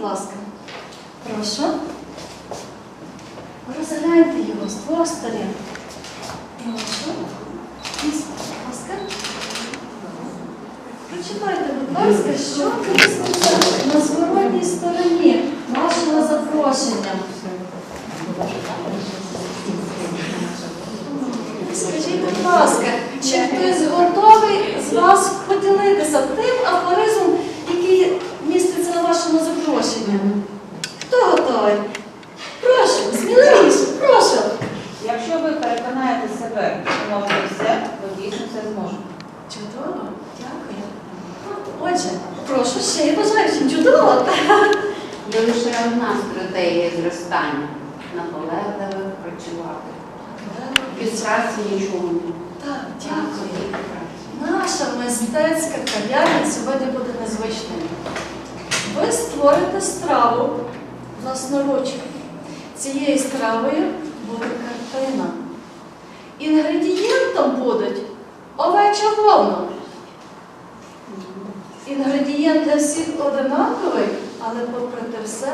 будь ласка. Прошу. Розгляньте його з двох сторін. Прошу. Будь ласка. Прочитайте, будь ласка, що міститься на зворотній стороні вашого запрошення. Скажіть, будь ласка, чи хтось готовий з вас поділитися тим афоризмом, запрошенні? Хто готовий? Прошу, сміливіше, прошу. Якщо ви переконаєте себе, що можете все, ви дійсно все зможете. Чудово, дякую. Отже, прошу ще я бажаю всім чудово. Є лише одна стратегія зростання наполегливо працювати. Без праці нічого не Так, дякую. Наша мистецька кав'ярня сьогодні буде незвичною. Ви створите страву власноруч. Цією стравою буде картина. Інгредієнтом будуть овеча вовна. Інгредієнт для всіх одинаковий, але попри те все,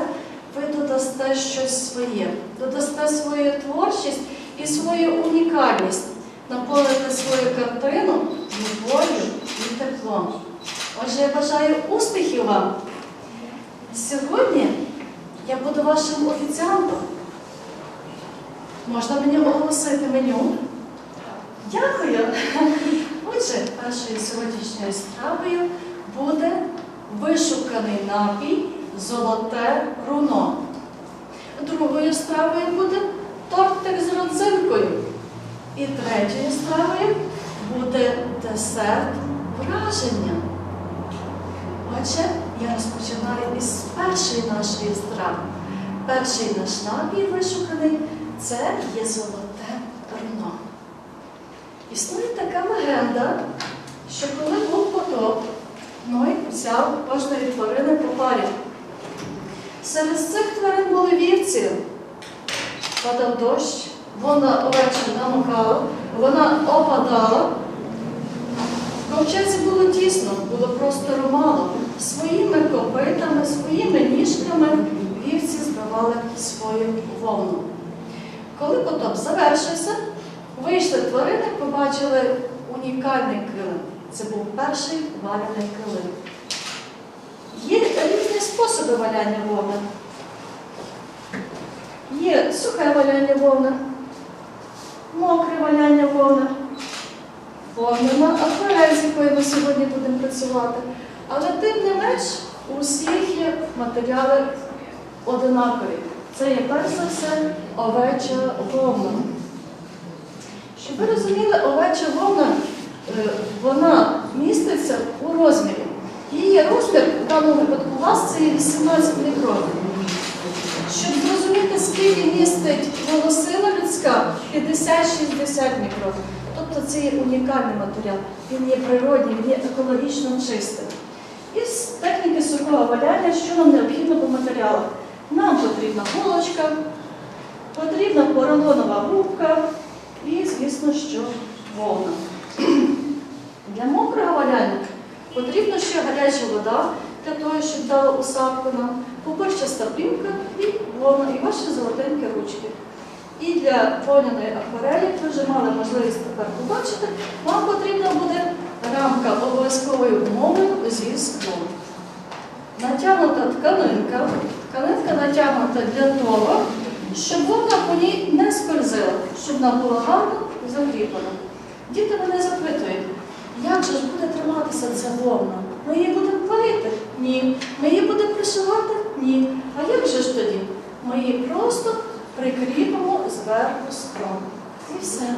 ви додасте щось своє, додасте свою творчість і свою унікальність, наповните свою картину любов'ю і теплом. Отже, я бажаю успіхів вам. Сьогодні я буду вашим офіціантом. Можна мені оголосити меню? Дякую. Отже, першою сьогоднішньою стравою буде вишуканий напій Золоте руно. Другою стравою буде тортик з родзинкою. І третьою стравою буде десерт враження. Отже, я розпочинаю із першої нашої страви. Перший наш напій вишуканий це є золоте руно. Існує така легенда, що коли був потоп, Ной взяв кожної тварини по парі. Серед цих тварин були вівці. Падав дощ, вона овечка намокала, вона опадала. В ковчезі було тісно, було простору мало. Своїми копитами, своїми ніжками вівці збивали свою вовну. Коли потоп завершився, вийшли тварини, побачили унікальний килим. Це був перший валяний килим. Є різні способи валяння вовни. Є сухе валяння вовни, мокре валяння вовни, вовняна акварель, з якою ми сьогодні будемо працювати. Але тим не менш у всіх є матеріали одинакові. Це є перш за все овеча вовна. Щоб ви розуміли, овеча вовна е, вона міститься у розмірі. Її розмір в даному випадку у вас це є 18 мікрон. Щоб зрозуміти, скільки містить волосина людська, 50-60 мікрон. Тобто це є унікальний матеріал. Він є природній, він є екологічно чистим. Із техніки сухого валяння, що нам необхідно по матеріалах? Нам потрібна голочка, потрібна поролонова губка і, звісно, що вовна. Для мокрого валяння потрібна ще гаряча вода для того, щоб дала усадку нам, пупирчаста плівка і вовна, і ваші золотенькі ручки. І для поняної акварелі, ви вже мали можливість тепер побачити, вам потрібна буде рамка обов'язковою умовою зі склом. Натягнута тканинка. Тканинка натягнута для того, щоб вовна по ній не скользила, щоб вона була гарно закріплена. Діти мене запитують, як же ж буде триматися ця вовна? Ми її будемо плавити? Ні. Ми її будемо пришивати? Ні. А як же ж тоді? Ми її просто прикріпимо зверху склом. І все.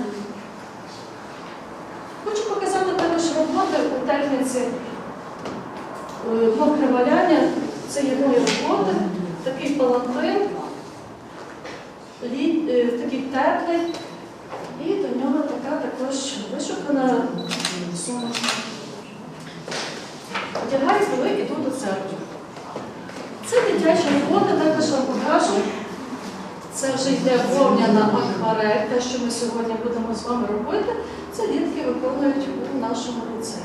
Хочу показати також роботи у техніці е, мокре. Це є мої роботи. Такий палантин, е, такий теплий, І до нього така також вишукана сумочка. Одягаю, коли йду до церкви. Це дитяча робота, також вам покажу. Це вже йде вовняна акварель, те, що ми сьогодні будемо з вами робити, це дітки виконують у нашому ліцеї.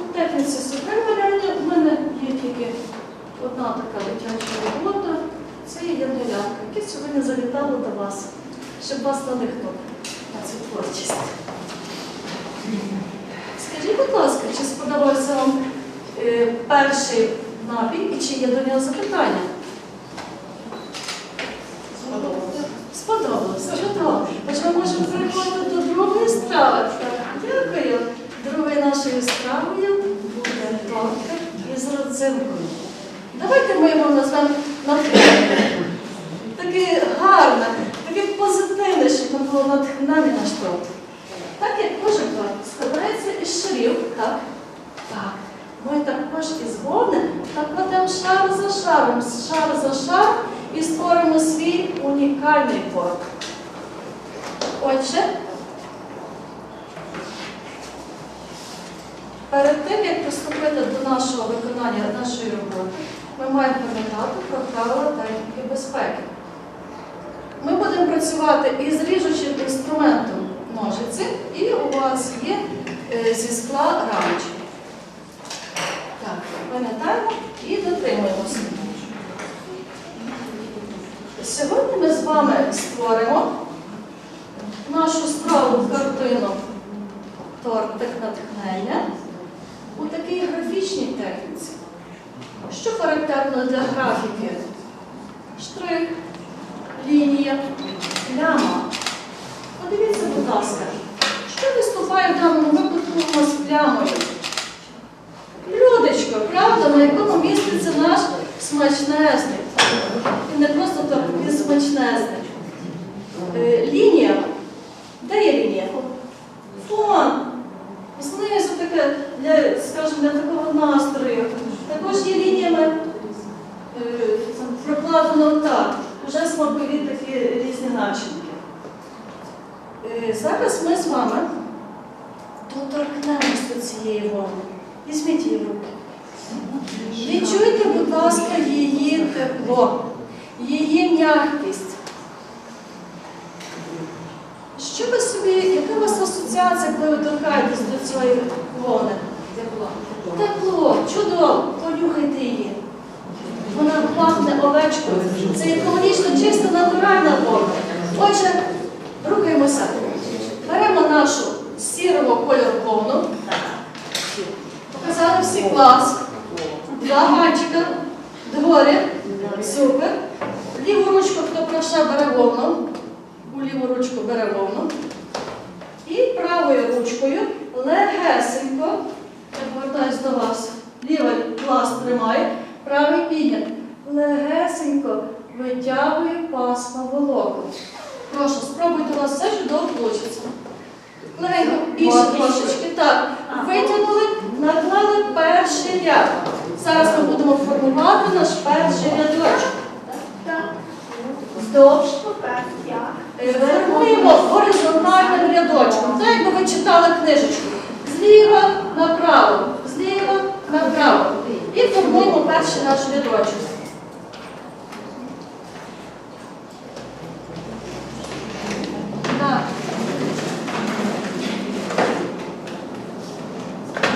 У техніці сукриваляння в мене є тільки одна така дитяча робота. Це є янголятка, яке сьогодні завітало до вас, щоб вас надихнути на цю творчість. Скажіть, будь ласка, чи сподобався вам е, перший напій і чи є до нього запитання? Сподобалось. Чудово. Тож ми можемо переходити до другої страви. Дякую. Другою нашою стравою буде тортик із родзинкою. Давайте ми його назвемо натхнення. Таке гарне, таке позитивне, щоб нам було натхнення наш торт. Так як кожен торт складається із шарів, так? Так. Ми також із вовни так кладемо шар за шаром, шар за шаром і створимо свій унікальний торт. Отже, перед тим, як приступити до нашого виконання нашої роботи, ми маємо пам'ятати про правила техніки безпеки. Ми будемо працювати із ріжучим інструментом ножиці, і у вас є е, зі скла рамочки. Так, пам'ятаємо і дотримуємося. Сьогодні ми з вами створимо нашу справу картину тортик натхнення у такій графічній техніці. Що характерно для графіки? Штрих, лінія, пляма. Подивіться, будь ласка, що виступає в даному випадку у нас плямою? Блюдечко, правда, на якому міститься наш смачнезний. І не просто так, він смачнезний. Е, лінія. Де є лінія? Фон. Знизу таке, для, скажімо, для такого настрою. Також є лініями е, прокладено так. Вже смакові такі різні начинки. Е, зараз ми з вами доторкнемось до цієї вовни. Візьміть її в руки. Відчуйте, будь ласка, її тепло, її м'якість. Що ви собі, яка у вас асоціація, коли ви торкаєтесь до цієї вовни? Тепло. Тепло, чудово, понюхайте її. Вона пахне овечкою. Це екологічно чиста натуральна вовна. Отже, рухаємося. Беремо нашу сірого кольору вовну. Показали всі клас. Два мальчика, дворі. Супер. Ліву ручку, хто правша, бере вовну. У ліву ручку бере вовну. І правою ручкою легесенько, я повертаюсь до вас. Лівий клас тримає, правий підняв. Легесенько витягує пасма волокон. Прошу, спробуйте у вас все чудово вийде. Легенько, більше трошечки. Так. Витягнули, наклали перший ряд. Зараз ми будемо формувати наш перший рядочок. Вздовж. Е, Формуємо горизонтальним рядочком. Так, якби ви читали книжечку. Зліва направо, зліва направо. І формуємо перший наш рядочок. Так.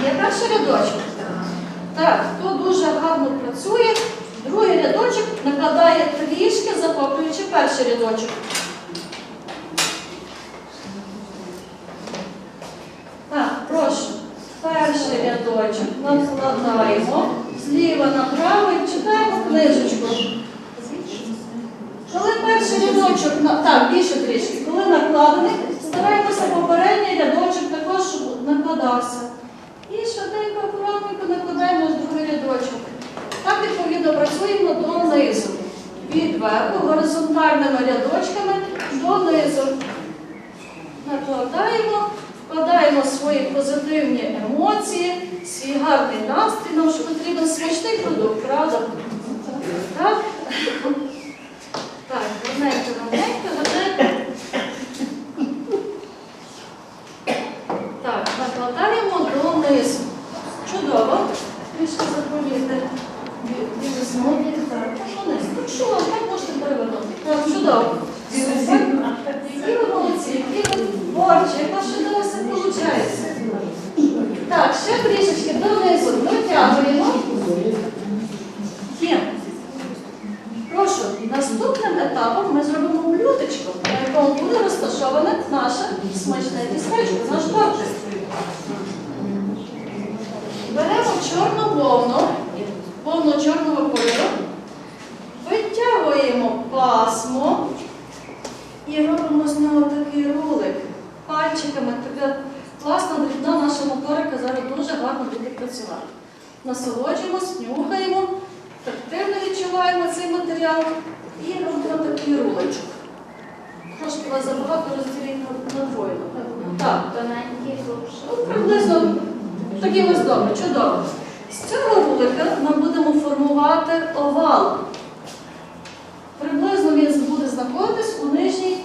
Є перший рядочок. Так, хто дуже гарно працює, другий рядочок накладає трішки, захоплюючи перший рядочок. Так, прошу. Перший рядочок накладаємо зліва направо і читаємо книжечку. Коли перший рядочок, на- так, більше трішки, коли накладений, стараємося попередній рядочок також щоб накладався. І швиденько, акуратненько накладаємо ось другий рядочок. Так, відповідно, працюємо донизу. Від верху горизонтальними рядочками донизу. Накладаємо, вкладаємо свої позитивні емоції, свій гарний настрій. Нам ж потрібен смачний продукт, правда? Так? Так, гарненько, гарненько. Чудово. Супер. Які ви молодці, які ви творчі, як ваше чудово все виходить. Так, ще трішечки донизу дотягуємо. Є. Прошу, наступним етапом ми зробимо блюдечко, на якому буде розташоване наше смачне тістечко, наш тортик. Беремо чорну вовну, вовну чорного кольору, витягуємо пасмо і робимо з нього такий рулик. Пальчиками така класна дрібна наша моторика зараз дуже гарно буде працювати. Насолоджуємось, нюхаємо, тактильно відчуваємо цей матеріал і робимо такий руличок. Трошки вас забагато розділіть на, на двоє. Так, Тоненький. Ну, приблизно такий ось добре, чудово. З цього рулика ми будемо формувати овал. Приблизно він буде знаходитись у нижній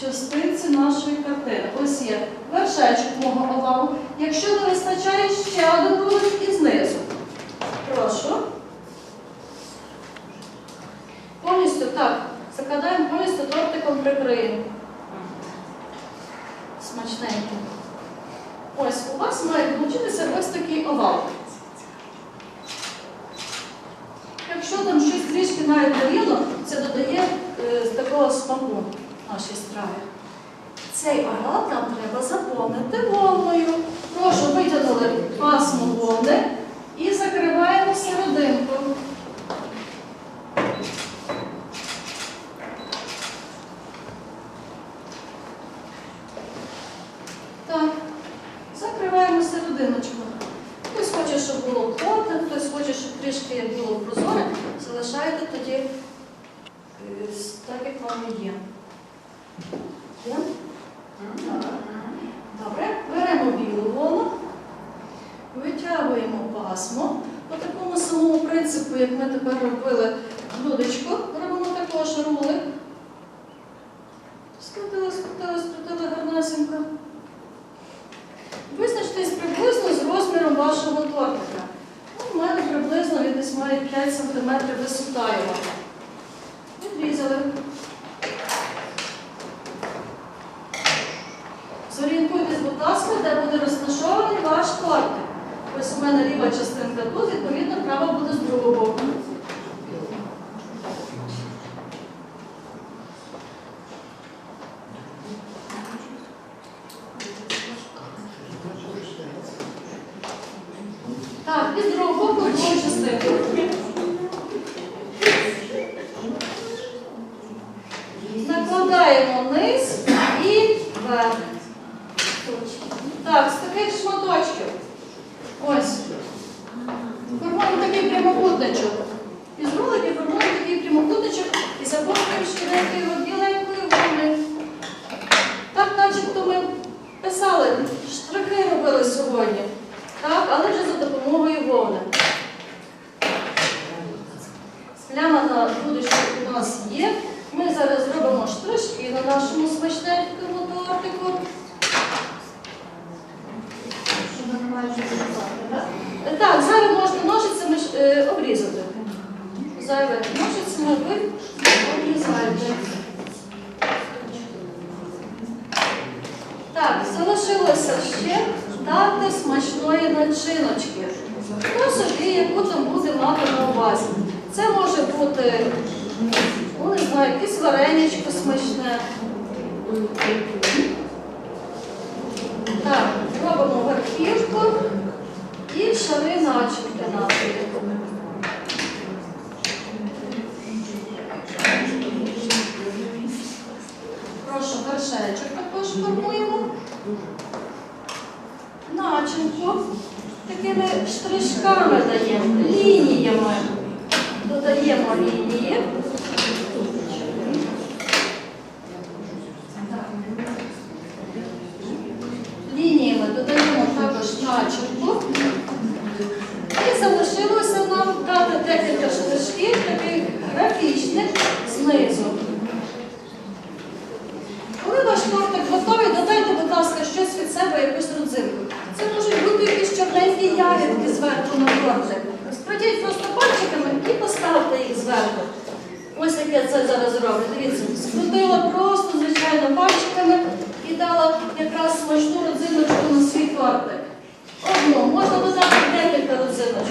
частинці нашої картини. Ось є вершечок мого овалу. Якщо не вистачає ще один рулик і знизу. Прошу. Повністю так. Закладаємо повністю тортиком прикриємо. Смачненько. Ось у вас має получитися ось такий овал. Якщо там щось трішки навіть горіло, це додає е, такого смаку нашій страві. Цей овал нам треба заповнити вовною. Прошу, витягнули пасмо вовни і закриваємо серединку. Так, закриваємо серединочку. Хтось хоче, щоб було плотне, хтось хоче, щоб трішки як було прозоре, залишайте тоді е, с- так, як вам є. Є? Так. Добре, беремо білу волну, витягуємо пасмо. По такому самому принципу, як ми тепер робили блюдечко, робимо також рулик. Скрутили, скрутили, скрутили гарнесенько. Визначтесь приблизно з розміром вашого тортика. Ну, У мене приблизно він десь має 5 см висота його. Відрізали. Зорієнтуйтесь, будь ласка, де буде розташований ваш тортик. Ось у мене ліва частинка тут, відповідно, права буде з другого боку. Так, і з другого боку другу частинку. Накладаємо низ і вверх. Так, з таких шматочків. Ось. Формуємо такий прямокутничок. Із роликів формуємо такий прямокутничок і заповнюємо швиденько його біленькою вовни. Так, начебто ми писали, штрихи робили сьогодні. Так, але вже за допомогою вовни. Пляма на будочку у нас є. Ми зараз зробимо штришки на нашому смачненькому тортику. Так, зараз можна ножицями е, обрізати. Зайве ножицями ви обрізаєте. Так, залишилося ще дати начиночки. Хто собі, яку буде мати на увазі. Це може бути, ну не знаю, якесь вареничко смачне. Так, робимо верхівку і шари начинки нашої. Прошу, вершечок також формуємо. Начинку такими штришками даємо, лініями. Додаємо лінії. Лініями додаємо також начинку. І залишилося нам дати декілька штришків, таких графічних знизу. Коли ваш тортик готовий, додайте, будь ласка, щось від себе, якусь родзинку. Це можуть бути якісь чорненькі ягідки зверху на тортик. Складіть просто пальчиками і поставте їх зверху. Ось як я це зараз роблю. Дивіться, скрутила просто, звичайно, пальчиками і дала якраз смачну родзиночку на свій тортик. Одну, можна додати декілька родзиночок.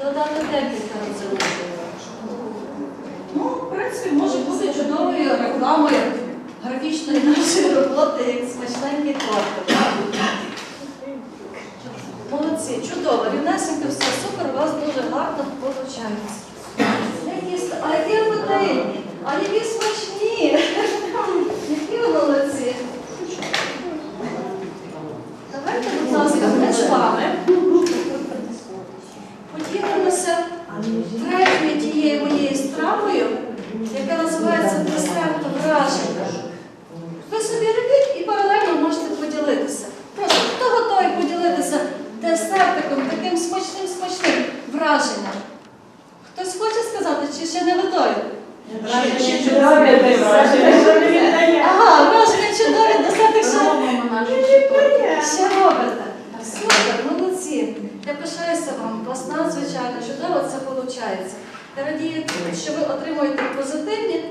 Додати декілька родзиночок. Ну, в принципі, може бути чудовою рекламою графічної нашої роботи, як смачненький торт. Молодці, чудово, рівнесенько, все супер, у вас дуже гарно виходить. А які питання? а які смачні, які ви молодці. Давайте, будь ласка, ми з вами поділимося третьою тією моєю стравою, яка називається десерт враження. Ви собі робіть і паралельно можете поділитися. Просто хто готовий поділитися десертиком, таким смачним смачним враженням? Хтось хоче сказати, чи ще не готові? Ага, враження чудові, десертик ще, робите. Супер, молодці. Я пишаюся вам, вас надзвичайно чудово це виходить. Я радію, що ви отримуєте позитивні,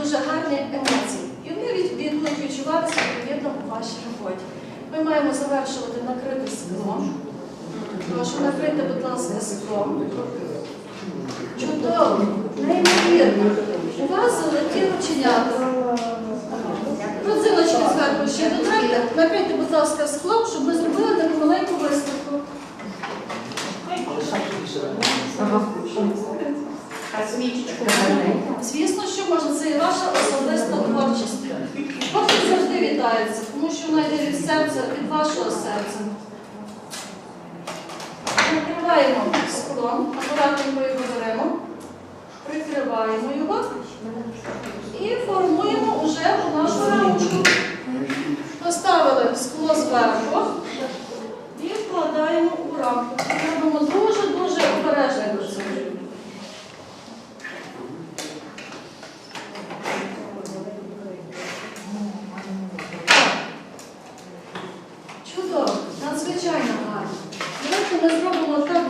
дуже гарні емоції. І вони від- від- відчуватися відповідно у вашій роботі. Ми маємо завершувати накрити склом. Прошу накрити, будь ласка, склом. Чудово, неймовірно. У вас золоті рученята. Родзиночки зверху ще додайте. Накрийте, будь ласка, склом, щоб ми зробили таку маленьку виставку. Звісно, що можна, це і ваша особиста творчість. Творчість завжди вітається, тому що вона йде від серця, від вашого серця. Накриваємо скло, акуратненько його беремо, прикриваємо його і формуємо вже нашу рамочку. Поставили скло зверху і вкладаємо у рамку. Робимо дуже-дуже обережно до цього. Чудово, надзвичайно гарно. Давайте ми зробимо так,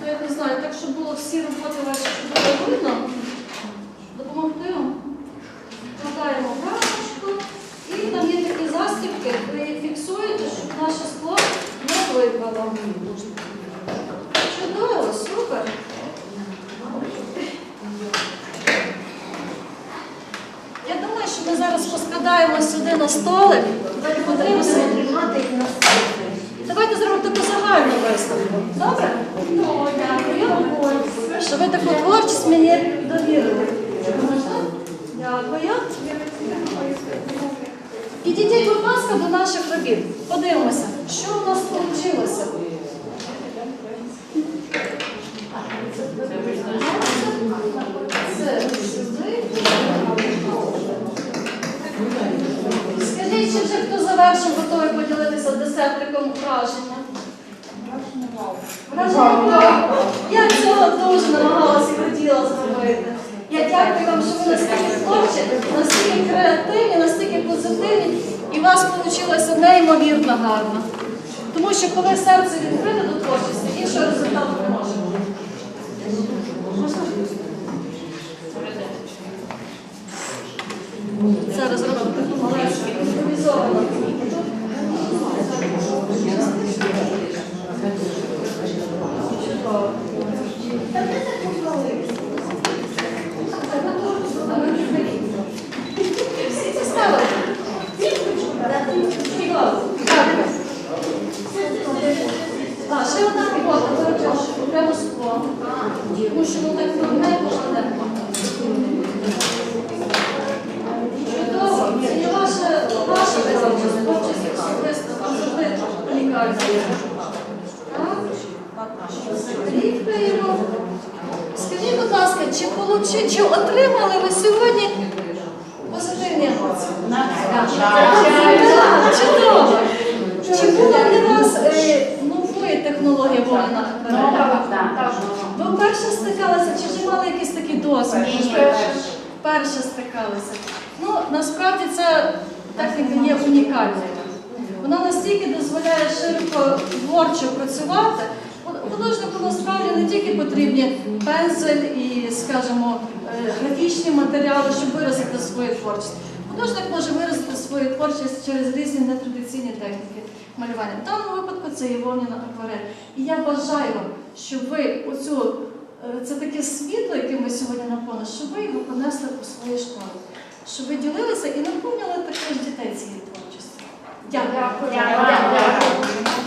то я не знаю, так, щоб було всі роботи ваші чудово видно. Допомогти вам. Вкладаємо в рамочку і там є такі застібки, ви їх фіксуєте, щоб наше скло не випало. Чудово, супер. Я думаю, що ми зараз поскладаємо сюди на столик. Давайте подивимося. Давайте зробимо таку загальну виставку. Добре? Ну, дякую. Що ви таку творчість мені довірили. Дякую. Підійдіть, будь ласка, до наших робіт. Подивимося, що у нас вийшло. Це сюди. Скажіть, чи вже хто завершив, готовий поділитися десертиком враження? Враження вау! Я цього дуже намагалася і хотіла зробити. Я дякую вам, що ви настільки творчі, настільки креативні, настільки позитивні, вас вийшло неймовірно гарно. Тому що коли серце відкрите до творчості, іншого результату не може бути. Зараз робимо маленьку імпровізовану. Чудово. Всі це ставили? Чудово. Дякую. А, ще одна робота, перепрошую, окремо скло. Тому що воно так не покладе. Чудово, це є ваша, ваша творчість, творчість особиста, вам завжди унікальна. Так? Закріплюємо. Скажіть, будь ласка, чи, получи, чи отримали ви сьогодні позитивні емоції? Чудово. Чи була для вас е, новою технологія Ви вперше стикалися, чи вже мали якийсь такий досвід? Вперше стикалися. Ну, насправді ця техніка є унікальною. Вона настільки дозволяє широко творчо працювати. Художнику насправді не тільки потрібні пензель і, скажімо, е, графічні матеріали, щоб виразити свою творчість. Художник може виразити свою творчість через різні нетрадиційні техніки малювання. В даному випадку це є вовняна акварель. І я бажаю вам, щоб ви оцю, е, це таке світло, яке ми сьогодні наповнили, щоб ви його понесли по своїй школі, щоб ви ділилися і наповнювали також дітей цієї творчості. Дякую. Дякую.